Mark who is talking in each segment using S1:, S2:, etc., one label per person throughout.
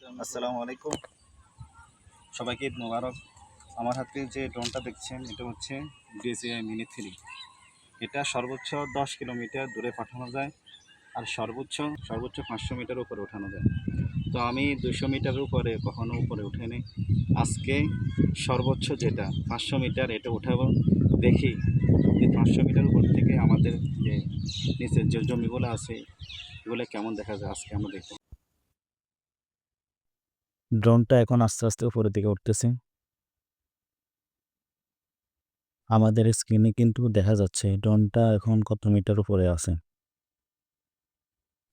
S1: আসসালামু আলাইকুম। সবাইকে ঈদ মোবারক। আমার হাতে যে ড্রোনটা দেখছেন, এটা হচ্ছে ডিজিআই মিনি থ্রি এটা সর্বোচ্চ দশ কিলোমিটার দূরে পাঠানো যায় আর সর্বোচ্চ সর্বোচ্চ পাঁচশো মিটার উপরে ওঠানো যায়। তো আমি দুশো মিটার উপরে কখনো উপরে উঠেনি। আজকে সর্বোচ্চ যেটা, পাঁচশো মিটার এটা উঠাবো, দেখি এই পাঁচশো মিটার উপর থেকে আমাদের যে নিচের যে জমিগুলো আছে, এগুলো কেমন দেখা যায়, আজকে আমরা দেখব।
S2: ড্রোনটা এখন আস্তে আস্তে উপরের দিকে উঠতেছে। আমাদের স্ক্রিনে কিন্তু দেখা যাচ্ছে ড্রোনটা এখন কত মিটার উপরে আছে।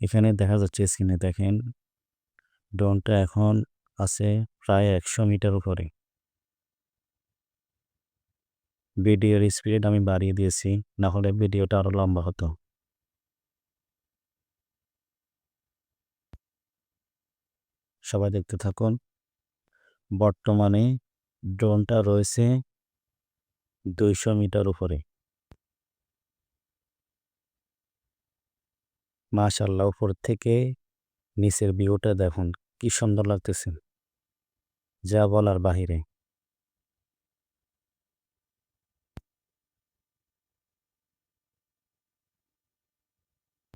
S2: এখানে দেখা যাচ্ছে স্ক্রিনে দেখেন ড্রোনটা এখন আছে প্রায় একশো মিটার উপরে। ভিডিওর স্পিড আমি বাড়িয়ে দিয়েছি না হলে ভিডিওটা আরও লম্বা হতো। সবাই দেখতে থাকুন। বর্তমানে ড্রোনটা রয়েছে দুইশো মিটার উপরে। মাশাল্লাহ উপর থেকে নিচের ভিউটা দেখুন, কি সুন্দর লাগতেছে। যা বলার বাহিরে।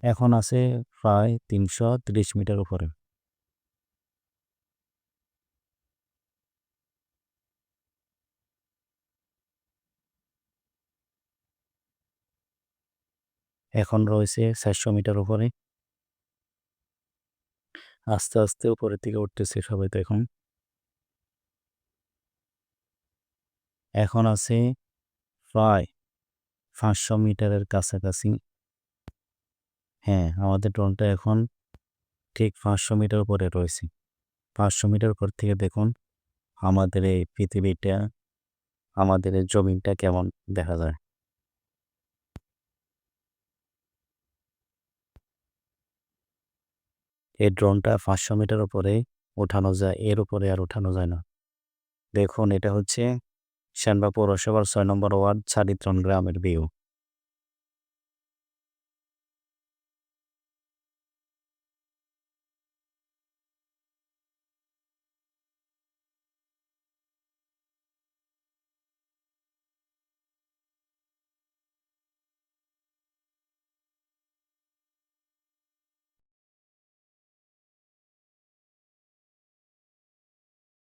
S2: এখন আছে প্রায় তিনশো মিটার উপরে। এখন রয়েছে চারশো মিটার উপরে। আস্তে আস্তে উপরের দিকে উঠতেছে সবাই তো এখন। এখন আছে প্রায় পাঁচশো মিটারের কাছাকাছি। হ্যাঁ আমাদের ড্রোনটা এখন ঠিক পাঁচশো মিটার উপরে রয়েছে। পাঁচশো মিটার উপর থেকে দেখুন আমাদের এই পৃথিবীটা, আমাদের জমিনটা কেমন দেখা যায়। এই ড্রোনটা পাঁচশো মিটার উপরে ওঠানো যায়, এর উপরে আর ওঠানো যায় না। দেখুন, এটা হচ্ছে শ্যানবা পৌরসভার ছয় নম্বর ওয়ার্ড, ছাড়িত্রন গ্রামের ভিউ।